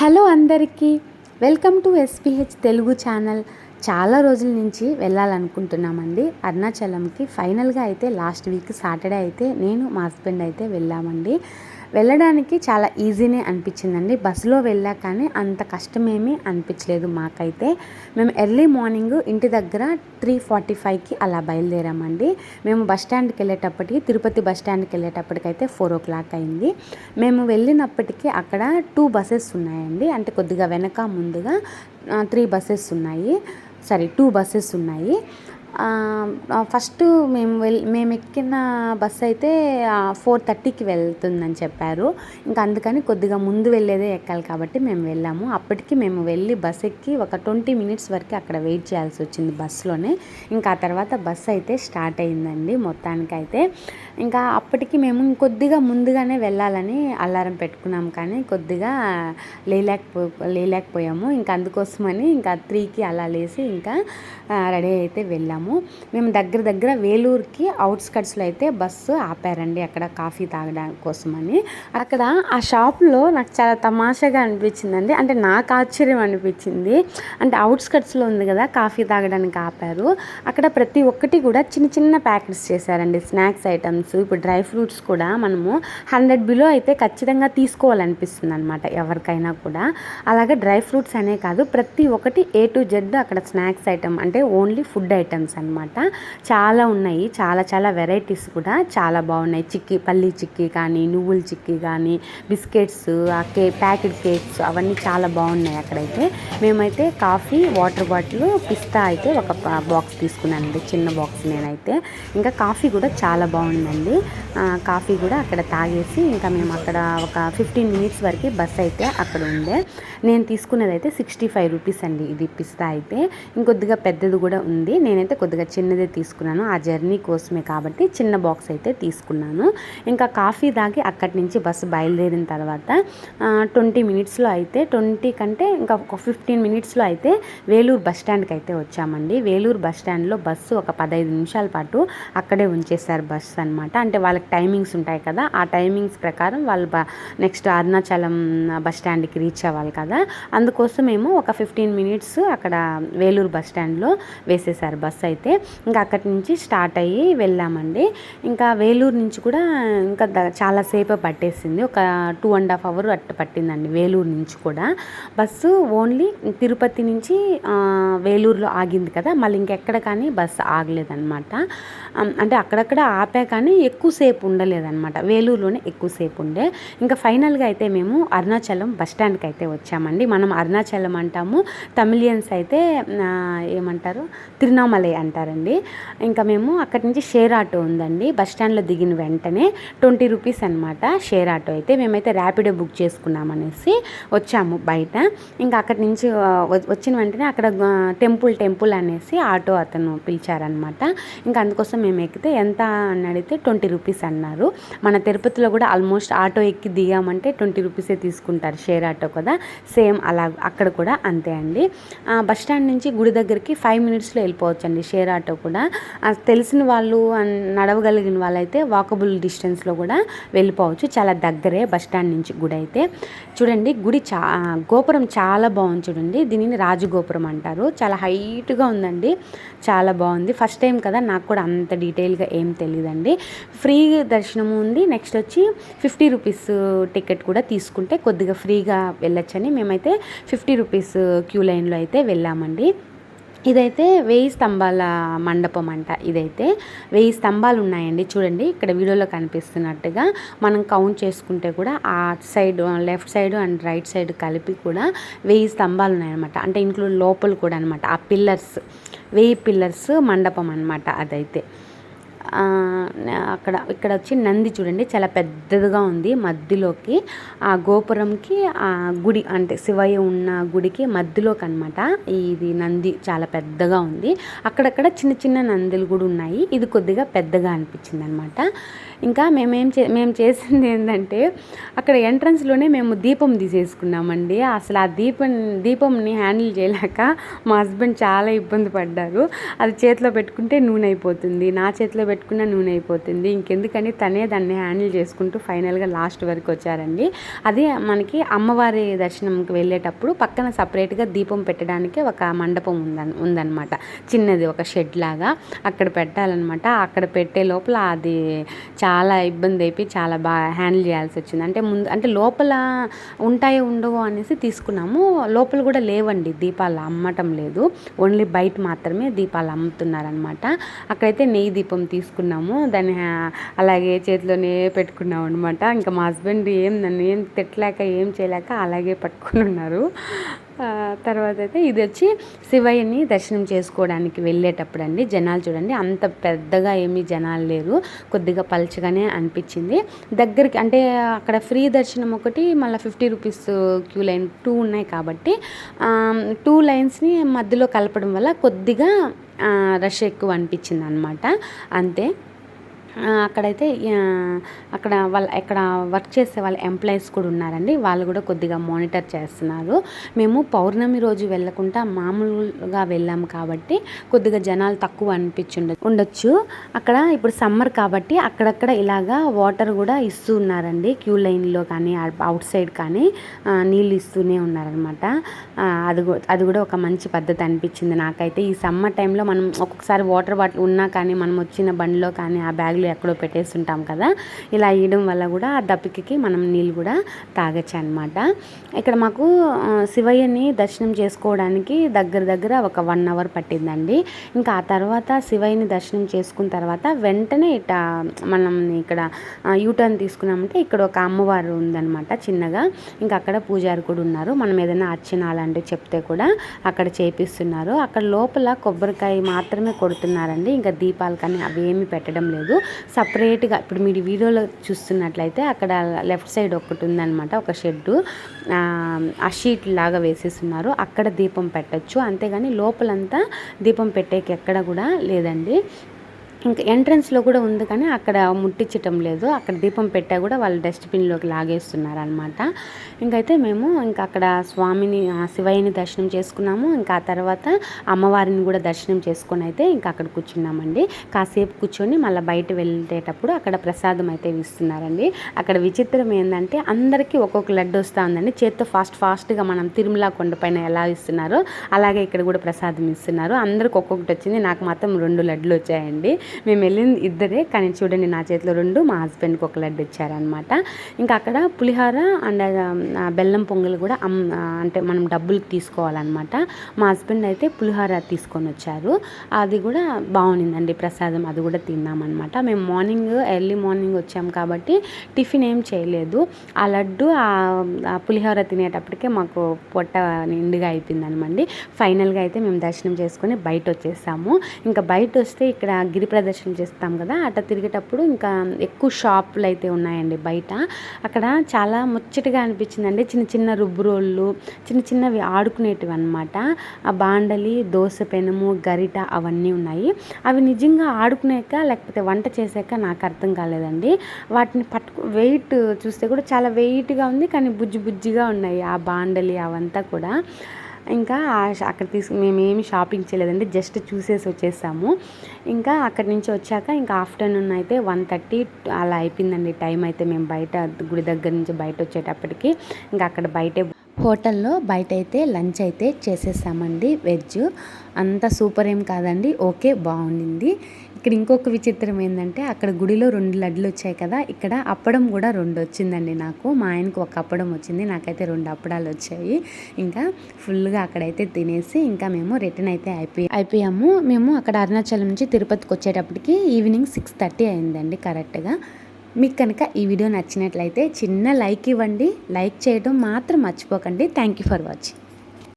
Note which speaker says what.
Speaker 1: Hello అందరికీ. Welcome to SPH Telugu channel. చాలా రోజుల నుంచి వెళ్ళాలనుకుంటున్నామండి. అరుణాచలంకి ఫైనల్గా అయితే లాస్ట్ వీక్ సాటర్డే అయితే నేను మా హస్బెండ్ అయితే వెళ్ళామండి. వెళ్ళడానికి చాలా ఈజీనే అనిపించిందండి. బస్సులో వెళ్ళా కానీ అంత కష్టమేమీ అనిపించలేదు మాకైతే. మేము ఎర్లీ మార్నింగ్ ఇంటి దగ్గర త్రీ ఫార్టీ ఫైవ్కి అలా బయలుదేరామండి. మేము బస్ స్టాండ్కి వెళ్ళేటప్పటికి తిరుపతి బస్ స్టాండ్కి వెళ్ళేటప్పటికైతే ఫోర్ ఓ క్లాక్ అయింది. మేము వెళ్ళినప్పటికీ అక్కడ టూ బస్సెస్ ఉన్నాయండి. అంటే కొద్దిగా వెనక ముందుగా త్రీ బస్సెస్ ఉన్నాయి. సారీ టూ బస్సెస్ ఉన్నాయి. ఫస్ట్ మేము వెల్ మేము ఎక్కిన బస్ అయితే ఫోర్ థర్టీకి వెళ్తుందని చెప్పారు. ఇంకా అందుకని కొద్దిగా ముందు వెళ్ళేదే ఎక్కాలి కాబట్టి మేము వెళ్ళాము. అప్పటికి మేము వెళ్ళి బస్ ఎక్కి ఒక ట్వంటీ మినిట్స్ వరకు అక్కడ వెయిట్ చేయాల్సి వచ్చింది బస్సులోనే. ఇంకా ఆ తర్వాత బస్ అయితే స్టార్ట్ అయిందండి మొత్తానికైతే. ఇంకా అప్పటికి మేము కొద్దిగా ముందుగానే వెళ్ళాలని అలారం పెట్టుకున్నాం కానీ కొద్దిగా లేలేకపో లేలేకపోయాము. ఇంకా అందుకోసమని ఇంకా త్రీకి అలా లేసి ఇంకా రెడీ అయితే వెళ్ళాము. మేము దగ్గర దగ్గర వేలూరుకి అవుట్స్కట్స్లో అయితే బస్సు ఆపారండి అక్కడ కాఫీ తాగడానికి కోసమని. అక్కడ ఆ షాప్లో నాకు చాలా తమాషాగా అనిపించిందండి. అంటే నాకు ఆశ్చర్యం అనిపించింది. అంటే అవుట్స్కట్స్లో ఉంది కదా కాఫీ తాగడానికి ఆపారు. అక్కడ ప్రతి ఒక్కటి కూడా చిన్న చిన్న ప్యాకెట్స్ చేశారండి. స్నాక్స్ ఐటమ్స్ ఇప్పుడు డ్రై ఫ్రూట్స్ కూడా మనము హండ్రెడ్ బిలో అయితే ఖచ్చితంగా తీసుకోవాలనిపిస్తుంది అనమాట ఎవరికైనా కూడా. అలాగే డ్రై ఫ్రూట్స్ అనే కాదు ప్రతి ఒక్కటి ఏ టు జెడ్ అక్కడ స్నాక్స్ ఐటమ్ అంటే ఓన్లీ ఫుడ్ ఐటమ్స్ అనమాట చాలా ఉన్నాయి. చాలా చాలా వెరైటీస్ కూడా. చాలా బాగున్నాయి. చిక్కీ పల్లీ చిక్కీ కానీ నువ్వుల చిక్కీ కానీ బిస్కెట్స్ ఆ కే ప్యాకెట్ కేక్స్ అవన్నీ చాలా బాగున్నాయి అక్కడైతే. మేమైతే కాఫీ వాటర్ బాటిల్ పిస్తా అయితే ఒక బాక్స్ తీసుకున్నానండి. చిన్న బాక్స్ నేనైతే. ఇంకా కాఫీ కూడా చాలా బాగుందండి. కాఫీ కూడా అక్కడ తాగేసి ఇంకా మేము అక్కడ ఒక ఫిఫ్టీన్ మినిట్స్ వరకు బస్ అయితే అక్కడ ఉండే. నేను తీసుకున్నది అయితే సిక్స్టీ ఫైవ్ రూపీస్ అండి ఇది పిస్తా అయితే. ఇంకొద్దిగా పెద్దది కూడా ఉంది. నేనైతే కొద్దిగా చిన్నదే తీసుకున్నాను. ఆ జర్నీ కోసమే కాబట్టి చిన్న బాక్స్ అయితే తీసుకున్నాను. ఇంకా కాఫీ తాగి అక్కడి నుంచి బస్సు బయలుదేరిన తర్వాత ట్వంటీ మినిట్స్లో అయితే ట్వంటీ కంటే ఇంకా ఒక ఫిఫ్టీన్ మినిట్స్లో అయితే వేలూరు బస్ స్టాండ్కి అయితే వచ్చామండి. వేలూరు బస్ స్టాండ్లో బస్సు ఒక పదహైదు నిమిషాల పాటు అక్కడే ఉంచేశారు బస్సు అనమాట అంటే వాళ్ళకి టైమింగ్స్ ఉంటాయి కదా ఆ టైమింగ్స్ ప్రకారం వాళ్ళు బ నెక్స్ట్ అరుణాచలం బస్ స్టాండ్కి రీచ్ అవ్వాలి కదా. అందుకోసం మేము ఒక ఫిఫ్టీన్ మినిట్స్ అక్కడ వేలూరు బస్ స్టాండ్లో వేసేసారు బస్ అయితే. ఇంకా అక్కడి నుంచి స్టార్ట్ అయ్యి వెళ్ళామండి. ఇంకా వేలూరు నుంచి కూడా ఇంకా చాలాసేపు పట్టేసింది. ఒక టూ అండ్ హాఫ్ అవర్ అట్టు పట్టిందండి వేలూరు నుంచి కూడా. బస్సు ఓన్లీ తిరుపతి నుంచి వేలూరులో ఆగింది కదా? మళ్ళీ ఇంకెక్కడ కానీ బస్సు ఆగలేదన్నమాట. అంటే అక్కడక్కడ ఆపా కానీ ఎక్కువసేపు ఉండలేదన్నమాట. వేలూరులోనే ఎక్కువసేపు ఉండే. ఇంకా ఫైనల్గా అయితే మేము అరుణాచలం బస్ స్టాండ్కి అయితే వచ్చాము అంటామండి. మనం అరుణాచలం అంటాము. తమిళియన్స్ అయితే ఏమంటారు? తిరునామలై అంటారండి. ఇంకా మేము అక్కడి నుంచి షేర్ ఆటో ఉందండి. బస్ స్టాండ్లో దిగిన వెంటనే ట్వంటీ రూపీస్ అనమాట షేర్ ఆటో అయితే. మేమైతే ర్యాపిడో బుక్ చేసుకున్నామనేసి వచ్చాము బయట. ఇంకా అక్కడి నుంచి వచ్చిన వెంటనే అక్కడ టెంపుల్ టెంపుల్ అనేసి ఆటో అతను పిలిచారనమాట ఇంకా అందుకోసం మేము ఎక్కితే ఎంత అని అడిగితే ట్వంటీ రూపీస్ అన్నారు. మన తిరుపతిలో కూడా ఆల్మోస్ట్ ఆటో ఎక్కి దిగామంటే ట్వంటీ రూపీసే తీసుకుంటారు షేర్ ఆటో కదా. సేమ్ అలా అక్కడ కూడా అంతే అండి. బస్ స్టాండ్ నుంచి గుడి దగ్గరికి ఫైవ్ మినిట్స్లో వెళ్ళిపోవచ్చు అండి షేర్ ఆటో కూడా. తెలిసిన వాళ్ళు నడవగలిగిన వాళ్ళైతే వాకబుల్ డిస్టెన్స్లో కూడా వెళ్ళిపోవచ్చు. చాలా దగ్గరే బస్ స్టాండ్ నుంచి గుడి అయితే. చూడండి గుడి చా గోపురం చాలా బాగుంది చూడండి. దీనిని రాజగోపురం అంటారు. చాలా హైట్గా ఉందండి. చాలా బాగుంది. ఫస్ట్ టైం కదా నాకు కూడా అంత డీటెయిల్గా ఏం తెలియదండి ఫ్రీ దర్శనం ఉంది నెక్స్ట్ వచ్చి ఫిఫ్టీ రూపీస్ టికెట్ కూడా తీసుకుంటే కొద్దిగా ఫ్రీగా వెళ్ళొచ్చని మేమైతే ఫిఫ్టీ రూపీస్ క్యూ లైన్లో అయితే వెళ్ళామండి. ఇదైతే వెయ్యి స్తంభాల మండపం అంట. ఇదైతే వెయ్యి స్తంభాలు ఉన్నాయండి. చూడండి ఇక్కడ వీడియోలో కనిపిస్తున్నట్టుగా మనం కౌంట్ చేసుకుంటే కూడా ఆ side left side and right side కలిపి కూడా వెయ్యి స్తంభాలు ఉన్నాయన్నమాట. అంటే ఇంక్లూడ్ లోపల కూడా అనమాట ఆ పిల్లర్స్ వెయ్యి పిల్లర్స్ మండపం అనమాట అదైతే. అక్కడ ఇక్కడ వచ్చి నంది చూడండి చాలా పెద్దదిగా ఉంది మధ్యలోకి. ఆ గోపురంకి ఆ గుడి అంటే శివయ్య ఉన్న గుడికి మధ్యలోకి అనమాట ఇది నంది చాలా పెద్దగా ఉంది. అక్కడక్కడ చిన్న చిన్న నందులు కూడా ఉన్నాయి. ఇది కొద్దిగా పెద్దగా అనిపించింది అనమాట ఇంకా మేమేం చే మేము చేసింది ఏంటంటే అక్కడ ఎంట్రన్స్లోనే మేము దీపం తీసేసుకున్నామండి. అసలు ఆ దీపం దీపంని హ్యాండిల్ చేయలేక మా హస్బెండ్ చాలా ఇబ్బంది పడ్డారు. అది చేతిలో పెట్టుకుంటే నూనె అయిపోతుంది. నా చేతిలో పెట్టుకున్న నూనె అయిపోతుంది. ఇంకెందుకని తనే దాన్ని హ్యాండిల్ చేసుకుంటూ ఫైనల్గా లాస్ట్ వరకు వచ్చారండి. అది మనకి అమ్మవారి దర్శనంకి వెళ్ళేటప్పుడు పక్కన సపరేట్గా దీపం పెట్టడానికి ఒక మండపం ఉందన్ ఉందన్నమాట. చిన్నది ఒక షెడ్ లాగా అక్కడ పెట్టాలన్నమాట. అక్కడ పెట్టే లోపల అది చాలా ఇబ్బంది అయిపోయి చాలా బాగా హ్యాండిల్ చేయాల్సి వచ్చింది. అంటే ముందు అంటే లోపల ఉంటాయో ఉండవో అనేసి తీసుకున్నాము. లోపల కూడా లేవండి దీపాలు అమ్మటం లేదు. ఓన్లీ బయట మాత్రమే దీపాలు అమ్ముతున్నారనమాట అక్కడైతే నెయ్యి దీపం తీసుకున్నాము. దాన్ని అలాగే చేతిలోనే పెట్టుకున్నాం అనమాట ఇంకా మా హస్బెండ్ ఏం నన్ను ఏం తిట్టలేక ఏం చేయలేక అలాగే పట్టుకుని ఉన్నారు. తర్వాత అయితే ఇది వచ్చి శివయ్యని దర్శనం చేసుకోవడానికి వెళ్ళేటప్పుడు అండి. జనాలు చూడండి అంత పెద్దగా ఏమీ జనాలు లేరు. కొద్దిగా పలచగానే అనిపించింది. దగ్గరికి అంటే అక్కడ ఫ్రీ దర్శనం ఒకటి మళ్ళీ fifty rupees queue line two ఉన్నాయి కాబట్టి టూ లైన్స్ని మధ్యలో కలపడం వల్ల కొద్దిగా రష్ ఎక్కువ అనిపించింది అనమాట అంతే. అక్కడైతే అక్కడ వాళ్ళ ఇక్కడ వర్క్ చేసే వాళ్ళ ఎంప్లాయీస్ కూడా ఉన్నారండి. వాళ్ళు కూడా కొద్దిగా మానిటర్ చేస్తున్నారు. మేము పౌర్ణమి రోజు వెళ్ళకుండా మామూలుగా వెళ్ళాము కాబట్టి కొద్దిగా జనాలు తక్కువ అనిపించి ఉండొచ్చు. అక్కడ ఇప్పుడు సమ్మర్ కాబట్టి అక్కడక్కడ ఇలాగా వాటర్ కూడా ఇస్తూ ఉన్నారండి. క్యూ లైన్లో కానీ అవుట్ సైడ్ కానీ నీళ్ళు ఇస్తూనే ఉన్నారనమాట అది అది కూడా ఒక మంచి పద్ధతి అనిపించింది నాకైతే. ఈ సమ్మర్ టైంలో మనం ఒక్కొక్కసారి వాటర్ బాటిల్ ఉన్నా కానీ మనం వచ్చిన బండిలో కానీ ఆ బ్యాగ్లో ఎక్కడో పెట్టేసి ఉంటాం కదా. ఇలా వేయడం వల్ల కూడా ఆ దప్పికకి మనం నీళ్ళు కూడా తాగొచ్చు అనమాట ఇక్కడ మాకు శివయ్యని దర్శనం చేసుకోవడానికి దగ్గర దగ్గర ఒక వన్ అవర్ పట్టిందండి. ఇంకా ఆ తర్వాత శివయ్యని దర్శనం చేసుకున్న తర్వాత వెంటనే ఇట మనం ఇక్కడ యూటర్న్ తీసుకున్నామంటే ఇక్కడ ఒక అమ్మవారు ఉందన్నమాట చిన్నగా. ఇంకా అక్కడ పూజారి కూడా ఉన్నారు. మనం ఏదైనా అర్చన అలాంటివి చెప్తే కూడా అక్కడ చేపిస్తున్నారు. అక్కడ లోపల కొబ్బరికాయ మాత్రమే కొడుతున్నారండి. ఇంకా దీపాలు కానీ అవి ఏమి పెట్టడం లేదు. సపరేట్గా ఇప్పుడు మీరు వీడియోలో చూస్తున్నట్లయితే అక్కడ లెఫ్ట్ సైడ్ ఒకటి ఉందన్నమాట ఒక షెడ్డు. ఆ షీట్ లాగా వేసేస్తున్నారు అక్కడ దీపం పెట్టచ్చు. అంతేగాని లోపలంతా దీపం పెట్టేకి ఎక్కడ కూడా లేదండి. ఇంకా ఎంట్రన్స్లో కూడా ఉంది కానీ అక్కడ ముట్టించటం లేదు. అక్కడ దీపం పెట్టా కూడా వాళ్ళు డస్ట్బిన్లోకి లాగేస్తున్నారు అనమాట ఇంకైతే మేము ఇంకా అక్కడ స్వామిని శివయ్యని దర్శనం చేసుకున్నాము. ఇంకా ఆ తర్వాత అమ్మవారిని కూడా దర్శనం చేసుకొని అయితే ఇంకా అక్కడ కూర్చున్నామండి. కాసేపు కూర్చొని మళ్ళీ బయట వెళ్ళేటప్పుడు అక్కడ ప్రసాదం అయితే ఇస్తున్నారండి. అక్కడ విచిత్రం ఏంటంటే అందరికీ ఒక్కొక్క లడ్డు వస్తూ ఉందండి చేత్తో ఫాస్ట్ ఫాస్ట్గా మనం తిరుమల కొండపైన ఎలా ఇస్తున్నారో అలాగే ఇక్కడ కూడా ప్రసాదం ఇస్తున్నారు. అందరికి ఒక్కొక్కటి వచ్చింది. నాకు మాత్రం రెండు లడ్లు వచ్చాయండి. మేము వెళ్ళింది ఇద్దరే కానీ చూడండి నా చేతిలో రెండు మా హస్బెండ్కి ఒక లడ్డు ఇచ్చారనమాట ఇంకా అక్కడ పులిహార అండ్ బెల్లం పొంగల్ కూడా అంటే మనం డబ్బులకి తీసుకోవాలన్నమాట. మా హస్బెండ్ అయితే పులిహార తీసుకొని వచ్చారు అది కూడా బాగుండిందండి ప్రసాదం అది కూడా తిన్నామన్నమాట. మేము మార్నింగ్ ఎర్లీ మార్నింగ్ వచ్చాం కాబట్టి టిఫిన్ ఏం చేయలేదు. ఆ లడ్డు ఆ పులిహోర తినేటప్పటికే మాకు పొట్ట నిండుగా అయిపోయిందనమండి. ఫైనల్గా అయితే మేము దర్శనం చేసుకొని బయట వచ్చేసాము ఇంకా బయట వస్తే ఇక్కడ గిరి ప్రదర్శన చేస్తాం కదా అట్లా తిరిగేటప్పుడు ఇంకా ఎక్కువ షాపులు అయితే ఉన్నాయండి బయట. అక్కడ చాలా ముచ్చటగా అనిపించిందండి. చిన్న చిన్న రుబ్బు రోళ్ళు చిన్న చిన్నవి ఆడుకునేటివి అనమాట ఆ బాండలి దోశ పెనము గరిట అవన్నీ ఉన్నాయి. అవి నిజంగా ఆడుకునేక లేకపోతే వంట చేసాక నాకు అర్థం కాలేదండి. వాటిని పట్టుకు వెయిట్ చూస్తే కూడా చాలా వెయిట్గా ఉంది కానీ బుజ్జి బుజ్జిగా ఉన్నాయి ఆ బాండలి అవంతా కూడా. ఇంకా అక్కడ తీసుకు మేమేమి షాపింగ్ చేయలేదండి జస్ట్ చూసేసి వచ్చేసాము. ఇంకా అక్కడి నుంచి వచ్చాక ఇంకా ఆఫ్టర్నూన్ అయితే వన్ థర్టీ అలా అయిపోయిందండి టైం అయితే మేము బయట గుడి దగ్గర నుంచి బయట వచ్చేటప్పటికి. ఇంకా అక్కడ బయటే హోటల్లో బయట అయితే లంచ్ అయితే చేసేసామండి. వెజ్ అంత సూపర్ ఏం కాదండి. ఓకే బాగుండింది. ఇక్కడ ఇంకొక విచిత్రం ఏంటంటే అక్కడ గుడిలో రెండు లడ్లు వచ్చాయి కదా ఇక్కడ అప్పడం కూడా రెండు వచ్చిందండి నాకు. మా ఆయనకు ఒక అప్పడం వచ్చింది నాకైతే రెండు అప్పడాలు వచ్చాయి. ఇంకా ఫుల్గా అక్కడైతే తినేసి ఇంకా మేము రిటర్న్ అయితే అయిపోయి అయిపోయాము. మేము అక్కడ అరుణాచలం నుంచి తిరుపతికి వచ్చేటప్పటికి ఈవినింగ్ సిక్స్ థర్టీ అయిందండి కరెక్ట్గా. మీకు కనుక ఈ వీడియో నచ్చినట్లయితే చిన్న లైక్ ఇవ్వండి. లైక్ చేయడం మాత్రం మర్చిపోకండి. Thank you for watching